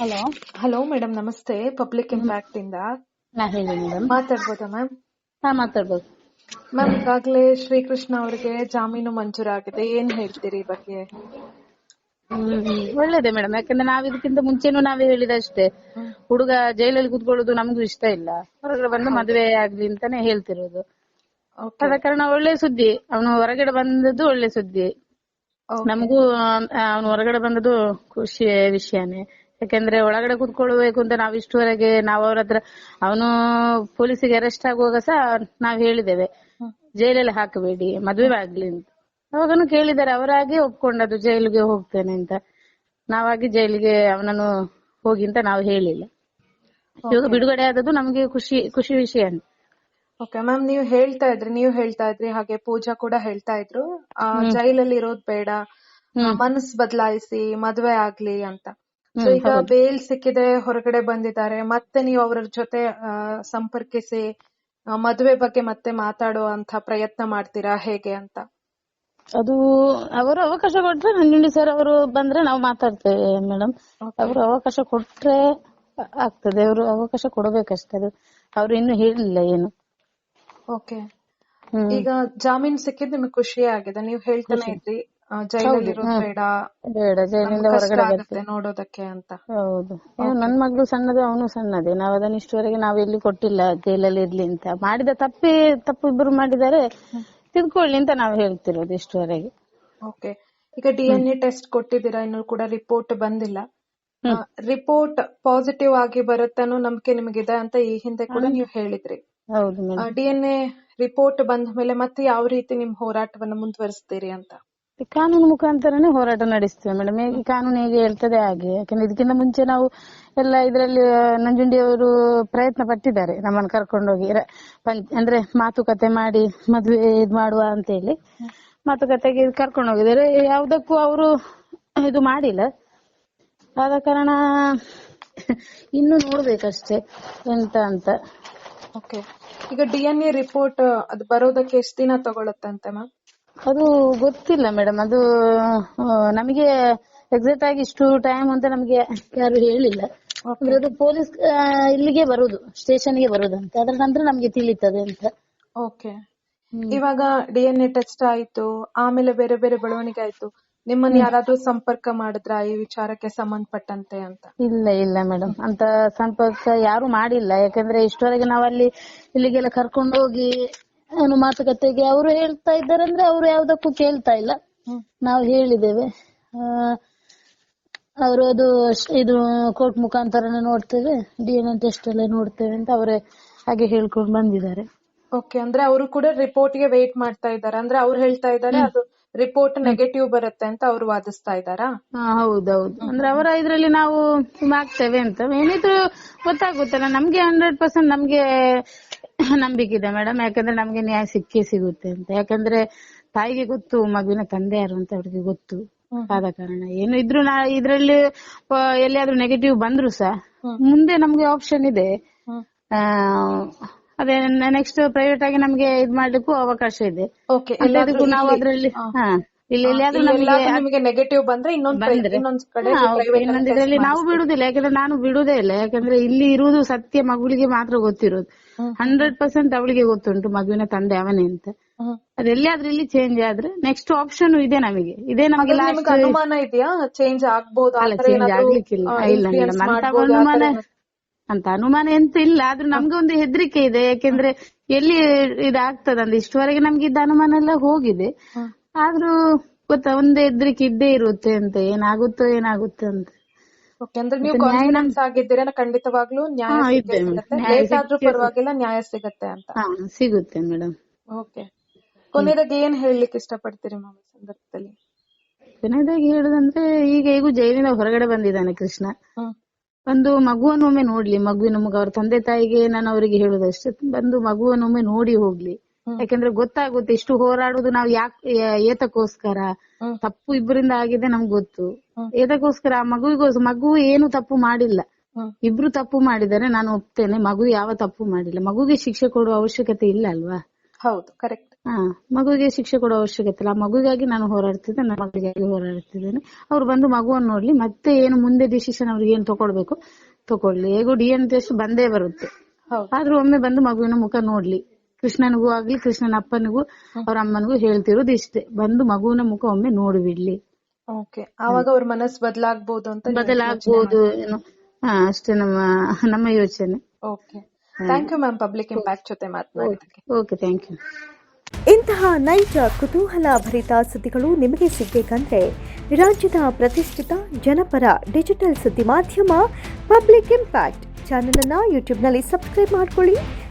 Hello. Hello madam ನಮಸ್ತೆ. Public impact ಇಂದ ಹೇಳಿ ಮೇಡಮ್. ಮಾತಾಡ್ಬೋದಾ ಮ್ಯಾಮ್? ಹಾ ಮಾತಾಡ್ಬೋದು. ಮ್ಯಾಮ್ ಈಗಾಗಲೇ ಶ್ರೀಕೃಷ್ಣ ಅವರಿಗೆ ಜಾಮೀನು ಮಂಜೂರಾಗಿದೆ ಏನ್ ಹೇಳ್ತೀರಿ ಈ ಬಗ್ಗೆ? ಒಳ್ಳೇದೇ ಮೇಡಮ್. ಯಾಕಂದ್ರೆ ನಾವ್ ಇದಕ್ಕಿಂತ ಮುಂಚೆನೂ ನಾವೇ ಹೇಳಿದಷ್ಟೇ ಹುಡುಗ ಜೈಲಲ್ಲಿ ಕುತ್ಕೊಳ್ಳೋದು ನಮಗೂ ಇಷ್ಟ ಇಲ್ಲ. ಹೊರಗಡೆ ಬಂದು ಮದುವೆ ಆಗ್ಲಿ ಅಂತಾನೆ ಹೇಳ್ತಿರೋದು. ಆದ ಕಾರಣ ಒಳ್ಳೆ ಸುದ್ದಿ. ಅವನು ಹೊರಗಡೆ ಬಂದದ್ದು ಒಳ್ಳೆ ಸುದ್ದಿ. ನಮಗೂ ಅವನು ಹೊರಗಡೆ ಬಂದದ್ದು ಖುಷಿಯ ವಿಷಯನೇ. ಯಾಕಂದ್ರೆ ಒಳಗಡೆ ಕುತ್ಕೊಳ್ಬೇಕು ಅಂತ ನಾವ್ ಇಷ್ಟುವರೆಗೆ ನಾವ್ ಅವ್ರ ಹತ್ರ ಅವನು ಪೊಲೀಸಿಗೆ ಅರೆಸ್ಟ್ ಆಗುವಾಗ ಸಹ ನಾವ್ ಹೇಳಿದ್ದೇವೆ. ಜೈಲಲ್ಲಿ ಹಾಕಬೇಡಿ ಮದ್ವೆ ಆಗ್ಲಿ ಅಂತ. ಅವಾಗನು ಕೇಳಿದ್ದಾರೆ ಅವರಾಗಿ ಒಪ್ಕೊಂಡದ್ದು ಜೈಲಿಗೆ ಹೋಗ್ತೇನೆ ಅಂತ. ನಾವಾಗಿ ಜೈಲಿಗೆ ಅವನನ್ನು ಹೋಗಿ ಅಂತ ನಾವು ಹೇಳಿಲ್ಲ. ಇವಾಗ ಬಿಡುಗಡೆ ಆದದ್ದು ನಮ್ಗೆ ಖುಷಿ ಖುಷಿ ವಿಷಯ. ಓಕೆ ಮ್ಯಾಮ್ ನೀವು ಹೇಳ್ತಾ ಇದ್ರಿ ನೀವು ಹೇಳ್ತಾ ಇದ್ರಿ ಹಾಗೆ ಪೂಜಾ ಕೂಡ ಹೇಳ್ತಾ ಇದ್ರು. ಜೈಲಲ್ಲಿ ಇರೋದ್ ಬೇಡ. ಮನಸ್ ಬದಲಾಯಿಸಿ ಮದ್ವೆ ಆಗ್ಲಿ ಅಂತ. ಸೊ ಈಗ ಬೇಲ್ ಸಿಕ್ಕಿದೆ ಹೊರಗಡೆ ಬಂದಿದ್ದಾರೆ. ಮತ್ತೆ ನೀವು ಅವರ ಜೊತೆ ಸಂಪರ್ಕಿಸಿ ಮದುವೆ ಬಗ್ಗೆ ಮತ್ತೆ ಮಾತಾಡೋ ಅಂತ ಪ್ರಯತ್ನ ಮಾಡ್ತೀರಾ? ಹೇಗೆ ಅಂತ? ಅದು ಅವರು ಅವಕಾಶ ಕೊಟ್ರೆ ನಂಜುಂಡಿ ಸರ್ ಅವರು ಬಂದ್ರೆ ನಾವು ಮಾತಾಡ್ತೇವೆ ಮೇಡಮ್. ಅವರು ಅವಕಾಶ ಕೊಟ್ರೆ ಆಗ್ತದೆ. ಅವರು ಅವಕಾಶ ಕೊಡಬೇಕಷ್ಟೇ. ಅದು ಅವ್ರು ಇನ್ನು ಹೇಳಿಲ್ಲ ಏನು. ಓಕೆ ಈಗ ಜಾಮೀನ್ ಸಿಕ್ಕಿದ್ ನಿಮಗೆ ಖುಷಿ ಆಗಿದೆ. ನೀವು ಹೇಳ್ತಾನೆ ಇದ್ರಿ. ಬೇಡ ನೋಡೋದಕ್ಕೆ ಅಂತ. ಹೌದು. ನನ್ ಮಗಳು ಸಣ್ಣದು ಅವನು ಸಣ್ಣದೇ. ನಾವ್ ಅದನ್ನ ಇಷ್ಟವರೆಗೆ ನಾವ್ ಎಲ್ಲಿ ಕೊಟ್ಟಿಲ್ಲ ಜೈಲಲ್ಲಿ ಇರ್ಲಿ ಅಂತ. ಮಾಡಿದ ತಪ್ಪಿ ತಪ್ಪು ಇಬ್ಬರು ಮಾಡಿದ್ದಾರೆ. ತಿದ್ಕೊಳ್ಳಿ ಅಂತ ನಾವ್ ಹೇಳ್ತಿರೋದು ಇಷ್ಟವರೆಗೆ. ಓಕೆ ಈಗ ಡಿಎನ್ಎ ಟೆಸ್ಟ್ ಕೊಟ್ಟಿದ್ದೀರಾ ಇನ್ನು ಕೂಡ ರಿಪೋರ್ಟ್ ಬಂದಿಲ್ಲ. ರಿಪೋರ್ಟ್ ಪಾಸಿಟಿವ್ ಆಗಿ ಬರುತ್ತನೋ ನಂಬಿಕೆ ನಿಮಗಿದೆ ಅಂತ ಈ ಹಿಂದೆ ಕೂಡ ನೀವು ಹೇಳಿದ್ರಿ. ಹೌದು madam. D N A report ಬಂದ ಮೇಲೆ ಮತ್ತೆ ಯಾವ ರೀತಿ ನಿಮ್ ಹೋರಾಟವನ್ನ ಮುಂದುವರಿಸ್ತೀರಿ ಅಂತ? ಕಾನೂನು ಮುಖಾಂತರನೇ ಹೋರಾಟ ನಡೆಸ್ತೇವೆ ಮೇಡಮ್. ಹೇಗೆ ಕಾನೂನು ಹೇಗೆ ಹೇಳ್ತದೆ ಹಾಗೆ. ಯಾಕಂದ್ರೆ ಇದಕ್ಕಿಂತ ಮುಂಚೆ ನಾವು ಎಲ್ಲ ಇದರಲ್ಲಿ ನಂಜುಂಡಿ ಅವರು ಪ್ರಯತ್ನ ಪಟ್ಟಿದ್ದಾರೆ ನಮ್ಮನ್ನು ಕರ್ಕೊಂಡೋಗಿ. ಅಂದ್ರೆ ಮಾತುಕತೆ ಮಾಡಿ, ಮದುವೆ ಇದ್ ಮಾಡುವ ಅಂತ ಹೇಳಿ ಮಾತುಕತೆಗೆ ಕರ್ಕೊಂಡು ಹೋಗಿದ್ದಾರೆ ಯಾವುದಕ್ಕೂ ಅವರು ಇದು ಮಾಡಿಲ್ಲ. ಆದ ಕಾರಣ ಇನ್ನು ನೋಡ್ಬೇಕಷ್ಟೇ ಎಂತ ಅಂತ. ಓಕೆ ಈಗ ಡಿ ಎನ್ ಎ ರಿಪೋರ್ಟ್, ಅದು ಬರೋದಕ್ಕೆ ಎಷ್ಟು ದಿನ ತಗೊಳುತ್ತಂತೆ ಮ್ಯಾಮ್? ಅದು ಗೊತ್ತಿಲ್ಲ ಮೇಡಮ್ ಅದು ನಮಗೆ ಎಕ್ಸಾಕ್ಟ್ ಆಗಿ ಇಷ್ಟು ಟೈಮ್ ಅಂತ ನಮಗೆ ಯಾರು ಹೇಳಿಲ್ಲ. ಅಂದ್ರೆ ಅದು ಪೊಲೀಸ್ ಇಲ್ಲಿಗೆ ಬರುದು ಸ್ಟೇಷನ್ಗೆ ಬರುದಂತೆ ಅದ್ರ ನಂತರ ನಮಗೆ ತಿಳಿತದೆ ಅಂತ. ಓಕೆ ಇವಾಗ ಡಿಎನ್ಎ ಎ ಟೆಸ್ಟ್ ಆಯ್ತು ಆಮೇಲೆ ಬೇರೆ ಬೇರೆ ಬೆಳವಣಿಗೆ ಆಯ್ತು. ನಿಮ್ಮನ್ನ ಯಾರಾದ್ರೂ ಸಂಪರ್ಕ ಮಾಡಿದ್ರ ಈ ವಿಚಾರಕ್ಕೆ ಸಂಬಂಧಪಟ್ಟಂತೆ ಅಂತ? ಇಲ್ಲ ಇಲ್ಲ ಮೇಡಮ್ ಅಂತ ಸಂಪರ್ಕ ಯಾರು ಮಾಡಿಲ್ಲ. ಯಾಕಂದ್ರೆ ಇಷ್ಟವರೆಗೆ ನಾವಲ್ಲಿ ಇಲ್ಲಿಗೆಲ್ಲ ಕರ್ಕೊಂಡು ಹೋಗಿ ಏನು ಮಾತುಕತೆಗೆ ಅವರು ಹೇಳ್ತಾ ಇದ್ದಾರೆ ಅಂದ್ರೆ ಅವರು ಯಾವ್ದಕ್ಕೂ ಕೇಳ್ತಾ ಇಲ್ಲ. ನಾವು ಹೇಳಿದ್ದೇವೆ. ಅವರು ಅದು ಇದು ಕೋರ್ಟ್ ಮುಖಾಂತರನೇ ನೋಡ್ತೇವೆ. ಡಿಎನ್ ಟೆಸ್ಟ್ ಎಲ್ಲ ನೋಡ್ತೇವೆ ಅಂತ ಅವರೇ ಹಾಗೆ ಹೇಳ್ಕೊಂಡು ಬಂದಿದ್ದಾರೆ. ಓಕೆ ಅಂದ್ರೆ ಅವರು ಕೂಡ ರಿಪೋರ್ಟ್ಗೆ ವೇಟ್ ಮಾಡ್ತಾ ಇದ್ದಾರೆ. ಅಂದ್ರೆ ಅವ್ರು ಹೇಳ್ತಾ ಇದ್ದಾರೆ ಅದು ರಿಪೋರ್ಟ್ ನೆಗೆಟಿವ್ ಬರುತ್ತೆ ಅಂತ ಅವ್ರು ವಾದಿಸ್ತಾ ಇದ್ದಾರಾ? ಹೌದೌದು. ಅಂದ್ರೆ ಅವರ ಇದ್ರಲ್ಲಿ ನಾವು ಆಗ್ತೇವೆ ಅಂತ. ಏನಿದ್ರು ಗೊತ್ತಾಗುತ್ತಲ್ಲ ನಮ್ಗೆ ಹಂಡ್ರೆಡ್ ಪರ್ಸೆಂಟ್ ನಮ್ಗೆ ನಂಬಿಕೆ ಇದೆ ಮೇಡಮ್. ಯಾಕಂದ್ರೆ ನಮ್ಗೆ ನ್ಯಾಯ ಸಿಕ್ಕೇ ಸಿಗುತ್ತೆ ಅಂತ. ಯಾಕಂದ್ರೆ ತಾಯಿಗೆ ಗೊತ್ತು ಮಗುವಿನ ತಂದೆ ಯಾರು ಅಂತ ಅವ್ರಿಗೆ ಗೊತ್ತು. ಆದ ಕಾರಣ ಏನು ಇದ್ರು ನಾ ಇದ್ರಲ್ಲಿ ಎಲ್ಲಿಯಾದ್ರೂ ನೆಗೆಟಿವ್ ಬಂದ್ರು ಸಹ ಮುಂದೆ ನಮ್ಗೆ ಆಪ್ಷನ್ ಇದೆ. ಅದೇ ನೆಕ್ಸ್ಟ್ ಪ್ರೈವೇಟ್ ಆಗಿ ನಮ್ಗೆ ಇದ್ ಮಾಡ್ಲಿಕ್ಕೂ ಅವಕಾಶ ಇದೆ. ಎಲ್ಲದಕ್ಕೂ ನಾವು ಅದ್ರಲ್ಲಿ ಹಾ. ನಮ್ಗೆ ನೆಗೆಟಿವ್ ಬಂದ್ರೆ ಇನ್ನೊಂದ್ ಕಡೆ ನಾವು ಬಿಡುದಿಲ್ಲ ಯಾಕಂದ್ರೆ ನಾನು ಬಿಡುದೇ ಇಲ್ಲ. ಯಾಕಂದ್ರೆ ಇಲ್ಲಿ ಇರುವುದು ಸತ್ಯ ಮಗಳಿಗೆ ಮಾತ್ರ ಗೊತ್ತಿರೋದು ಹಂಡ್ರೆಡ್ ಪರ್ಸೆಂಟ್ ಅವಳಿಗೆ ಗೊತ್ತುಂಟು ಮಗುವಿನ ತಂದೆ ಅವನೇ ಅಂತ. ಅದೆಲ್ಲಾದ್ರೂ ಇಲ್ಲಿ ಚೇಂಜ್ ಆದ್ರೆ ನೆಕ್ಸ್ಟ್ ಆಪ್ಷನ್ ಇದೆ ನಮಗೆ. ಇದೇ ನಮಗೆ ಅನುಮಾನ ಇದೆಯಾ? ಚೇಂಜ್ ಆಗ್ಬಹುದು ಚೇಂಜ್ ಆಗ್ಲಿಕ್ಕಿಲ್ಲ. ಇಲ್ಲ ಅನುಮಾನ ಅಂತ ಅನುಮಾನ ಎಂತ ಇಲ್ಲ. ಆದ್ರೂ ನಮ್ಗೆ ಒಂದು ಹೆದರಿಕೆ ಇದೆ. ಯಾಕೆಂದ್ರೆ ಎಲ್ಲಿ ಇದಾಗ್ತದಂದ್ರೆ ಇಷ್ಟವರೆಗೆ ನಮ್ಗೆ ಇದ್ದ ಅನುಮಾನ ಎಲ್ಲ ಹೋಗಿದೆ. ಆದ್ರೂ ಗೊತ್ತಾ ಒಂದೇ ಹೆದ್ರಿಕೆ ಇದ್ದೇ ಇರುತ್ತೆ ಅಂತ ಏನಾಗುತ್ತೋ ಏನಾಗುತ್ತೋ ಅಂತ. ಓಕೆ ಅಂದ್ರೆ ನೀವು ಕಾನ್ಫಿಡೆನ್ಸ್ ಆಗಿದ್ದೀರಾ ಖಂಡಿತವಾಗ್ಲೂ ನ್ಯಾಯ ಲೇಟ್ ಆದ್ರೂ ಪರವಾಗಿಲ್ಲ ನ್ಯಾಯ ಸಿಗುತ್ತೆ ಅಂತ. ಸಿಗುತ್ತೆ ಮೇಡಮ್. ಓಕೆ ಕೊನೆಯದಾಗಿ ಏನ್ ಹೇಳಲಿಕ್ಕೆ ಇಷ್ಟಪಡ್ತೀರಿ ಮ್ಯಾಮ್ ಈ ಸಂದರ್ಭದಲ್ಲಿ? ಕೊನೆಯದಾಗಿ ಹೇಳುದಂದ್ರೆ ಈಗ ಹೇಗೂ ಜೈಲಿನ ಹೊರಗಡೆ ಬಂದಿದ್ದಾನೆ ಕೃಷ್ಣ. ಬಂದು ಒಂದು ಮಗುವನ್ನು ಒಮ್ಮೆ ನೋಡ್ಲಿ. ಮಗುವಿನ ಮಗ ಅವ್ರ ತಂದೆ ತಾಯಿಗೆ ನಾನು ಅವರಿಗೆ ಹೇಳುದಷ್ಟೇ. ಬಂದು ಮಗುವನ್ನೊಮ್ಮೆ ನೋಡಿ ಹೋಗ್ಲಿ. ಯಾಕಂದ್ರೆ ಗೊತ್ತಾಗುತ್ತೆ ಇಷ್ಟು ಹೋರಾಡುದು ನಾವು ಯಾಕೆ ಏತಕ್ಕೋಸ್ಕರ? ತಪ್ಪು ಇಬ್ಬರಿಂದ ಆಗಿದೆ ನಮ್ಗೆ ಗೊತ್ತು. ಏತಕ್ಕೋಸ್ಕರ ಆ ಮಗುವಿಗೋಸ್ಕರ ಮಗು ಏನು ತಪ್ಪು ಮಾಡಿಲ್ಲ. ಇಬ್ರು ತಪ್ಪು ಮಾಡಿದರೆ ನಾನು ಒಪ್ತೇನೆ ಮಗು ಯಾವ ತಪ್ಪು ಮಾಡಿಲ್ಲ. ಮಗುಗೆ ಶಿಕ್ಷೆ ಕೊಡುವ ಅವಶ್ಯಕತೆ ಇಲ್ಲ ಅಲ್ವಾ? ಹೌದು ಕರೆಕ್ಟ್. ಹಾ ಮಗುವಿಗೆ ಶಿಕ್ಷೆ ಕೊಡುವ ಅವಶ್ಯಕತೆ ಇಲ್ಲ. ಆ ಮಗುಗಾಗಿ ನಾನು ಹೋರಾಡ್ತಿದ್ದೆ ನನ್ನ ಮಗಳಿಗಾಗಿ ಹೋರಾಡ್ತಿದ್ದೇನೆ. ಅವ್ರು ಬಂದು ಮಗುವನ್ನು ನೋಡ್ಲಿ ಮತ್ತೆ ಏನು ಮುಂದೆ ಡಿಸಿಷನ್ ಅವ್ರಿಗೆ ಏನ್ ತಗೊಳ್ಬೇಕು ತಗೊಳ್ಳಿ ಹೇಗೂ ಡಿ ಎನ್ ಟೆಸ್ಟ್ ಬಂದೇ ಬರುತ್ತೆ. ಆದ್ರೂ ಒಮ್ಮೆ ಬಂದು ಮಗುವಿನ ಮುಖ ನೋಡ್ಲಿ. ಕೃಷ್ಣನಿಗೂ ಆಗ್ಲಿ ಕೃಷ್ಣನ ಅಪ್ಪನಿಗೂ ಅವ್ರ ಅಮ್ಮನಿಗೂ ಹೇಳ್ತಿರೋದು ಇಷ್ಟೇ. ಬಂದು ಮಗುವಿನ ಮುಖ ಒಮ್ಮೆ ನೋಡಿಬಿಡ್ಲಿ ಓಕೆ. ಆವಾಗ ಅವ್ರ ಮನಸ್ಸು ಬದಲಾಗಬಹುದು ಅಂತ ಬದಲಾಗಬಹುದು ಬದಲಾಗ್ಬೋದು ಏನು. ಹಾ ಅಷ್ಟೇ ನಮ್ಮ ನಮ್ಮ ಯೋಚನೆ. Okay. Thank you ma'am Public Impact ಜೊತೆ ಮಾತನಾಡಿದ್ದಕ್ಕೆ. ಓಕೆ ಥ್ಯಾಂಕ್ ಯು ಇಂತಹ ನೈಜ ಕುತೂಹಲ ಭರಿತ ಸುದ್ದಿಗಳು ನಿಮಗೆ ಸಿಗಬೇಕಂದ್ರೆ ರಾಜ್ಯದ ಪ್ರತಿಷ್ಠಿತ ಜನಪರ ಡಿಜಿಟಲ್ ಸುದ್ದಿ ಮಾಧ್ಯಮ ಪಬ್ಲಿಕ್ ಇಂಪ್ಯಾಕ್ಟ್ ಚಾನೆಲ್ ಅನ್ನ ಯೂಟ್ಯೂಬ್ನಲ್ಲಿ ಸಬ್ಸ್ಕ್ರೈಬ್ ಮಾಡ್ಕೊಳ್ಳಿ.